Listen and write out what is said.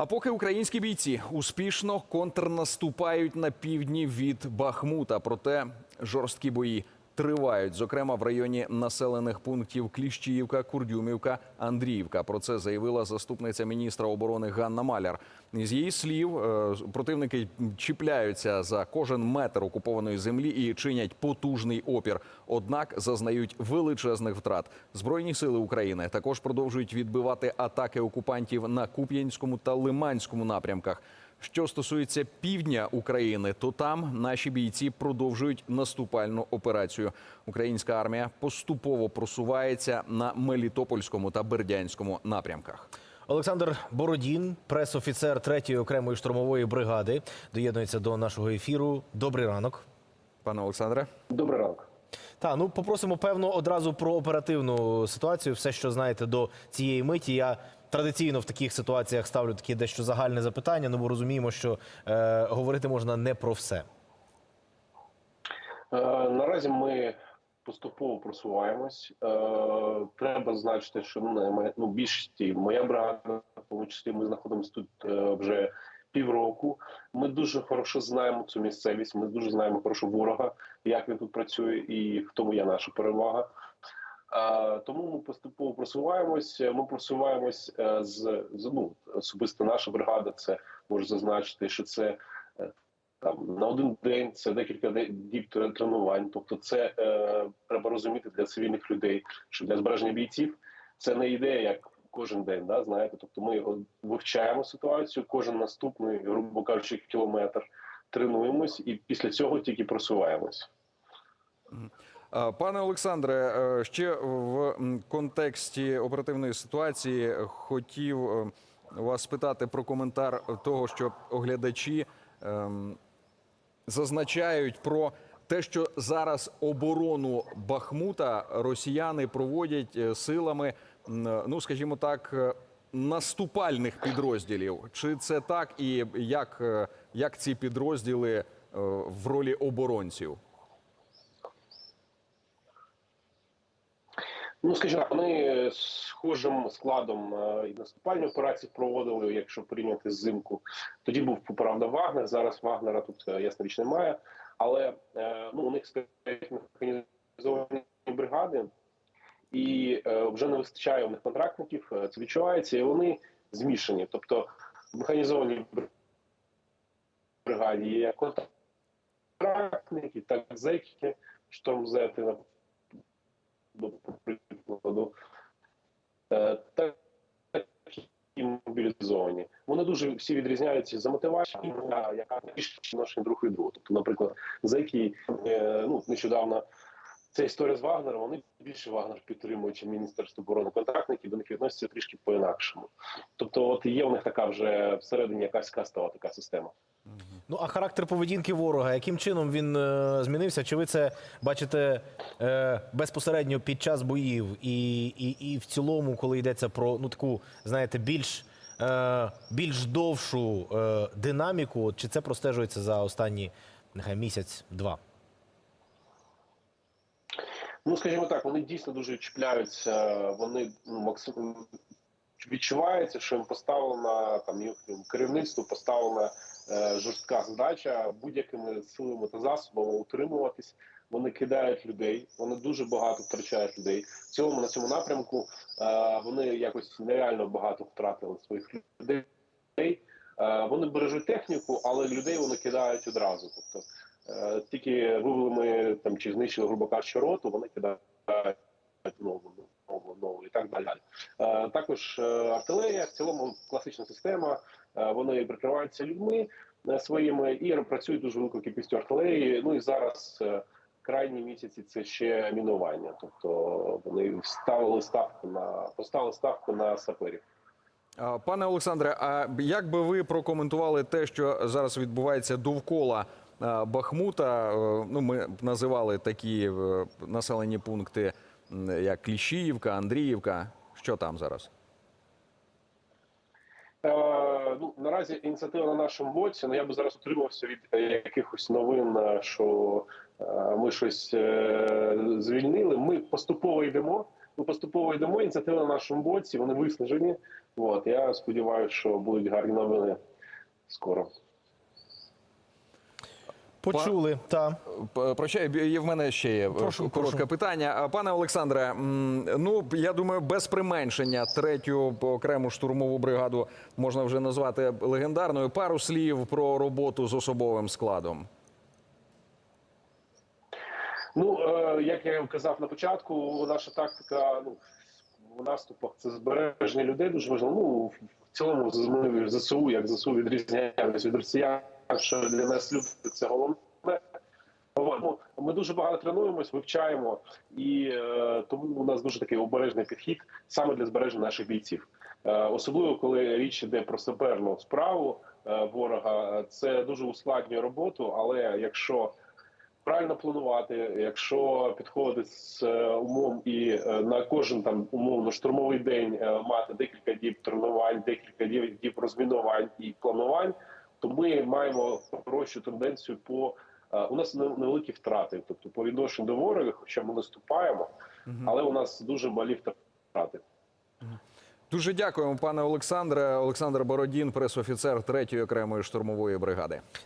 А поки українські бійці успішно контрнаступають на півдні від Бахмута, проте жорсткі бої тривають, зокрема в районі населених пунктів Кліщіївка, Курдюмівка, Андріївка. Про це заявила заступниця міністра оборони Ганна Маляр. З її слів, е, противники чіпляються за кожен метр окупованої землі і чинять потужний опір. Однак зазнають величезних втрат. Збройні сили України також продовжують відбивати атаки окупантів на Куп'янському та Лиманському напрямках. Що стосується півдня України, то там наші бійці продовжують наступальну операцію. Українська армія поступово просувається на Мелітопольському та Бердянському напрямках. Олександр Бородін, прес-офіцер 3-ї окремої штурмової бригади, доєднується до нашого ефіру. Добрий ранок. Пане Олександре, Добрий ранок. Та ну попросимо певно одразу про оперативну ситуацію. Все, що знаєте до цієї миті. Я традиційно в таких ситуаціях ставлю такі дещо загальне запитання. Ну бо розуміємо, що е, говорити можна не про все. Е, наразі ми поступово просуваємось. Е, треба зазначити, що ну, ну, більшості моя бригада, в тому числі ми знаходимося тут е, вже півроку. Ми дуже хорошо знаємо цю місцевість. Ми дуже знаємо хорошо ворога, як він тут працює, і в тому є наша перевага. Тому ми поступово просуваємось. Ми просуваємось е, з, з ну, особисто наша бригада. Це можу зазначити, що це е, там на один день, це декілька діб тренувань. Тобто, це е, треба розуміти для цивільних людей, що для збереження бійців це не ідея як кожен день. Да, знаєте, тобто ми вивчаємо ситуацію, кожен наступний, грубо кажучи, кілометр тренуємось, і після цього тільки просуваємось. Е, Пане Олександре, е, ще в контексті оперативної ситуації хотів е, вас спитати про коментар того, що оглядачі ем, зазначають про те, що зараз оборону Бахмута росіяни проводять силами, ну скажімо так, наступальних підрозділів. Чи це так, і як, як ці підрозділи в ролі оборонців? Ну, скажімо, так, вони схожим складом е, і наступальні операції проводили, якщо порівняти з зимку. Тоді був правда Вагнер. Зараз Вагнера тут е, ясна річ немає. Але е, ну у них стоять механізовані бригади, і вже не вистачає у них контрактників. Це відчувається, і вони змішані. Тобто в механізованій бригаді є контрактники, так зеки, штормзети, до прикладу, е, так і мобілізовані. Вони дуже всі відрізняються за мотивацією, яка більш відношення друг від другого. Тобто, наприклад, за які е, ну нещодавно ця історія з Вагнером, вони більше Вагнер підтримують, чим Міністерство оборони контрактники, до них відносяться трішки по-інакшому. Тобто, от є у них така вже всередині якась кастова така система. Ну а характер поведінки ворога, яким чином він е, змінився? Чи ви це бачите е, безпосередньо під час боїв, і, і, і в цілому, коли йдеться про ну таку, знаєте, більш, е, більш довшу е, динаміку, чи це простежується за останні нехай місяць-два? Ну, скажімо так, вони дійсно дуже чіпляються. Вони ну, максимум відчувається, що їм поставлена там їхньому керівництву поставлена жорстка задача будь-якими силами та засобами утримуватись. Вони кидають людей, вони дуже багато втрачають людей. В цілому на цьому напрямку е, вони якось нереально багато втратили своїх людей. Е, вони бережуть техніку, але людей вони кидають одразу. Тобто е, тільки вивели ми там чи знищили грубо кажучи, роту, вони кидають нову, нову, нову і так далі. Е, також е, артилерія, в цілому класична система. Е, вони прикриваються людьми е, своїми і працюють дуже великою кількістю артилерії. Ну і зараз е, крайні місяці це ще мінування. Тобто вони ставили ставку на поставили ставку на саперів. Пане Олександре, а як би ви прокоментували те, що зараз відбувається довкола Бахмута? Е, Ну, ми називали такі е, населені пункти, як Кліщіївка, Андріївка. Що там зараз? Е, ну наразі ініціатива на нашому боці. Ну я би зараз утримався від е, якихось новин, е, що ми щось звільнили. Ми поступово йдемо. ми поступово йдемо. Ініціатива на нашому боці. Вони виснажені. От я сподіваюся, що будуть гарні новини скоро. Почули, та. Прощай, є в мене ще є е, Прошу, коротке прошу. питання. Пане Олександре, ну я думаю, без применшення третю окрему штурмову бригаду можна вже назвати легендарною. Пару слів про роботу з особовим складом. Ну е, як я казав на початку, наша тактика ну в наступах це збереження людей дуже важливо. Ну в цілому з- ЗСУ, як ЗСУ відрізняємось від росіян, що для нас люди це головне. Ми дуже багато тренуємось, вивчаємо, і е, тому у нас дуже такий обережний підхід саме для збереження наших бійців. Е, особливо коли річ йде про саперну справу е, ворога, це дуже ускладнює роботу. Але якщо правильно планувати, якщо підходити з е, умом і на кожен там умовно штурмовий день мати декілька діб тренувань, декілька діб, діб розмінувань і планувань, то ми маємо хорошу тенденцію по е, у нас невеликі втрати, тобто по відношенню до ворога, хоча ми наступаємо, але у нас дуже малі втрати. Дуже дякуємо, пане Олександре. Олександр Бородін, пресофіцер третьої окремої штурмової бригади.